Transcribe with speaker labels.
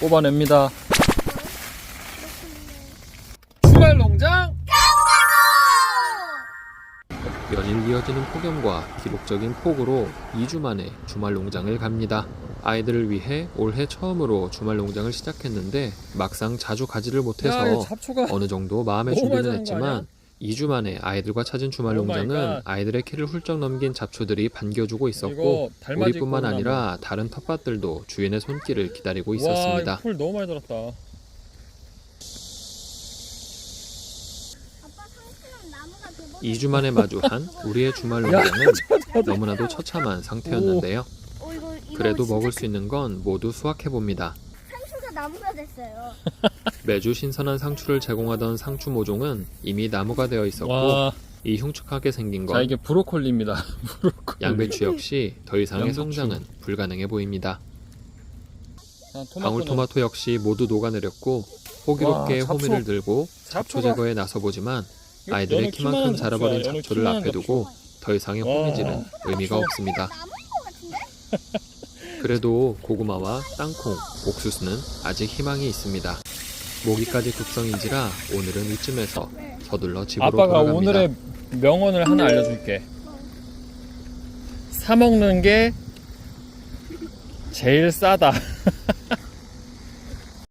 Speaker 1: 뽑아냅니다. 주말 농장
Speaker 2: 연일 이어지는 폭염과 기록적인 폭우로 2주 만에 주말 농장을 갑니다. 아이들을 위해 올해 처음으로 주말 농장을 시작했는데 막상 자주 가지를
Speaker 1: 야, 이
Speaker 2: 못해서
Speaker 1: 잡초가
Speaker 2: 어느 정도 마음의 준비는? 했지만 2주 만에 아이들과 찾은 주말 농장은
Speaker 1: 갓.
Speaker 2: 아이들의 키를 훌쩍 넘긴 잡초들이 반겨주고 있었고 우리뿐만. 아니라 다른 텃밭들도 주인의 손길을 기다리고
Speaker 1: 와,
Speaker 2: 있었습니다.
Speaker 1: 이풀 너무 많이 들었다.
Speaker 2: 2주 만에 마주한 우리의 주말
Speaker 1: 야,
Speaker 2: 농장은 너무나도 처참한 상태였는데요.
Speaker 3: 어,
Speaker 2: 그래도 먹을 수 있는 건 모두 수확해 봅니다.
Speaker 3: 나무가 됐어요.
Speaker 2: 매주 신선한 상추를 제공하던 상추 모종은 이미 나무가 되어 있었고
Speaker 1: 와,
Speaker 2: 이 흉측하게 생긴 자건
Speaker 1: 이게 브로콜리입니다. 브로콜리.
Speaker 2: 양배추 역시 더 이상의
Speaker 1: 양배추.
Speaker 2: 성장은 불가능해 보입니다.
Speaker 1: 자, 토마토는
Speaker 2: 방울토마토 역시 모두 녹아내렸고 호기롭게
Speaker 1: 와, 잡초.
Speaker 2: 호미를 들고 잡초
Speaker 1: 잡초가-
Speaker 2: 제거에 나서보지만
Speaker 1: 이거
Speaker 2: 아이들의 키만큼
Speaker 1: 키만한
Speaker 2: 자라버린
Speaker 1: 잡초야,
Speaker 2: 잡초를
Speaker 1: 키만한
Speaker 2: 앞에 두고 더 이상의
Speaker 1: 와.
Speaker 2: 호미질은 의미가 없습니다.
Speaker 3: 나무인 것 같은데?
Speaker 2: 그래도 고구마와 땅콩, 옥수수는 아직 희망이 있습니다. 모기까지 극성인지라 오늘은 이쯤에서 서둘러 집으로
Speaker 1: 아빠가
Speaker 2: 돌아갑니다.
Speaker 1: 오늘의 명언을 하나 알려줄게. 사 먹는 게 제일 싸다.